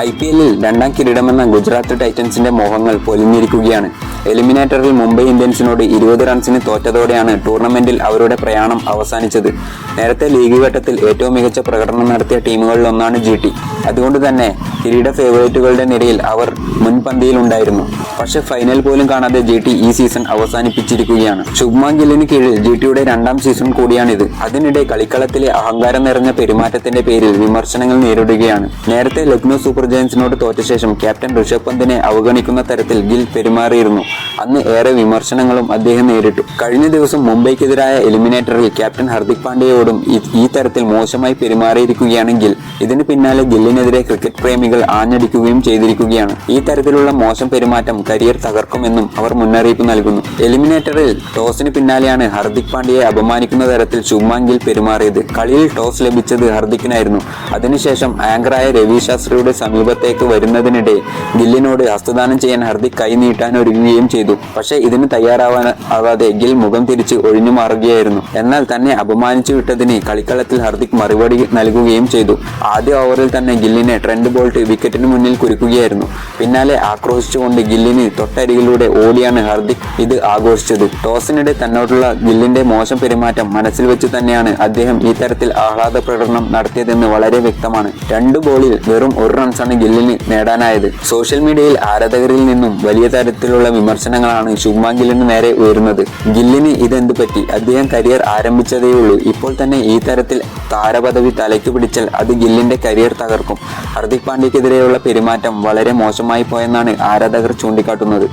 I P എല്ലിൽ രണ്ടാം കിരീടമെന്ന ഗുജറാത്ത് ടൈറ്റൻസിന്റെ മോഹങ്ങൾ പൊലിഞ്ഞിരിക്കുകയാണ്. എലിമിനേറ്ററിൽ മുംബൈ ഇന്ത്യൻസിനോട് ഇരുപത് റൺസിന് തോറ്റതോടെയാണ് ടൂർണമെന്റിൽ അവരുടെ പ്രയാണം അവസാനിച്ചത്. നേരത്തെ ലീഗ് ഘട്ടത്തിൽ ഏറ്റവും മികച്ച പ്രകടനം നടത്തിയ ടീമുകളിൽ ഒന്നാണ് ജി ടി. അതുകൊണ്ട് തന്നെ കിരീട ഫേവറേറ്റുകളുടെ നിരയിൽ അവർ മുൻപന്തിയിലുണ്ടായിരുന്നു. പക്ഷെ ഫൈനൽ പോലും കാണാതെ ജി ടി ഈ സീസൺ അവസാനിപ്പിച്ചിരിക്കുകയാണ്. ശുഭ്മാൻ ഗില്ലിന് കീഴിൽ ജി ടിയുടെ രണ്ടാം സീസൺ കൂടിയാണിത്. അതിനിടെ കളിക്കളത്തിലെ അഹങ്കാരം നിറഞ്ഞ പെരുമാറ്റത്തിന്റെ പേരിൽ വിമർശനങ്ങൾ നേരിടുകയാണ്. നേരത്തെ ലക്നൗ സൂപ്പർ ജയൻസിനോട് തോറ്റ ശേഷം ക്യാപ്റ്റൻ ഋഷഭ് പന്തിനെ അവഗണിക്കുന്ന തരത്തിൽ ഗിൽ പെരുമാറിയിരുന്നു. അന്ന് ഏറെ വിമർശനങ്ങളും അദ്ദേഹം നേരിട്ടു. കഴിഞ്ഞ ദിവസം മുംബൈക്കെതിരായ എലിമിനേറ്ററിൽ ക്യാപ്റ്റൻ ഹർദിക് പാണ്ഡ്യയോടും ഈ- തരത്തിൽ മോശമായി പെരുമാറിയിരിക്കുകയാണ് ഗിൽ. ഇതിന് പിന്നാലെ ഗില്ലിനെതിരെ ക്രിക്കറ്റ് പ്രേമികൾ ആഞ്ഞടിക്കുകയും ചെയ്തിരിക്കുകയാണ്. ഈ തരത്തിലുള്ള മോശം പെരുമാറ്റം കരിയർ തകർക്കുമെന്നും അവർ മുന്നറിയിപ്പ് നൽകുന്നു. എലിമിനേറ്ററിൽ ടോസിന് പിന്നാലെയാണ് ഹർദിക് പാണ്ഡ്യയെ അപമാനിക്കുന്ന തരത്തിൽ ശുഭ്മാൻ പെരുമാറിയത്. കളിയിൽ ടോസ് ലഭിച്ചത് ഹർദിക്കിനായിരുന്നു. അതിനുശേഷം ആങ്കറായ രവി ശാസ്ത്രിയുടെ സമീപത്തേക്ക് വരുന്നതിനിടെ ഗില്ലിനോട് ഹസ്തദാനം ചെയ്യാൻ ഹർദിക് കൈ നീട്ടാൻ ഒരുങ്ങുകയും ചെയ്തു. പക്ഷേ ഇതിന് തയ്യാറാവാൻ ആവാതെ ഗിൽ മുഖം തിരിച്ച് ഒഴിഞ്ഞു മാറുകയായിരുന്നു. എന്നാൽ തന്നെ അപമാനിച്ചു വിട്ടതിന് കളിക്കളത്തിൽ ഹർദിക് മറുപടി നൽകുകയും ചെയ്തു. ആദ്യ ഓവറിൽ തന്നെ ഗില്ലിനെ ട്രെൻഡ് ബോൾട്ട് വിക്കറ്റിന് മുന്നിൽ കുരുക്കുകയായിരുന്നു. പിന്നാലെ ആക്രോശിച്ചുകൊണ്ട് ഗില്ലിന് തൊട്ടരികിലൂടെ ഓടിയാണ് ഹർദിക് ഇത് ആഘോഷിച്ചത്. ടോസിനിടെ തന്നോടുള്ള ഗില്ലിന്റെ മോശം പെരുമാറ്റം മനസ്സിൽ വെച്ച് തന്നെയാണ് അദ്ദേഹം ഈ തരത്തിൽ ആഹ്ലാദ പ്രകടനം നടത്തിയതെന്ന് വളരെ വ്യക്തമാണ്. രണ്ട് ബോളിൽ വെറും ഒരു റൺസാണ് ഗില്ലിന് നേടാനായത്. സോഷ്യൽ മീഡിയയിൽ ആരാധകരിൽ നിന്നും വലിയ തരത്തിലുള്ള വിമർശനങ്ങളാണ് ശുഭ്മാൻ ഗില്ലിന് നേരെ ഉയരുന്നത്. ഗില്ലിന് ഇതെന്ത് പറ്റി? അദ്ദേഹം കരിയർ ആരംഭിച്ചതേയുള്ളൂ. ഇപ്പോൾ തന്നെ ഈ തരത്തിൽ താരപദവി തലയ്ക്ക് പിടിച്ചാൽ അത് ഗില്ലിന്റെ കരിയർ തകർക്കും. ഹർദിക് പാണ്ഡ്യക്കെതിരെയുള്ള പെരുമാറ്റം വളരെ മോശമായി പോയെന്നാണ് ആരാധകർ ചൂണ്ടിക്കാട്ടുന്നത്.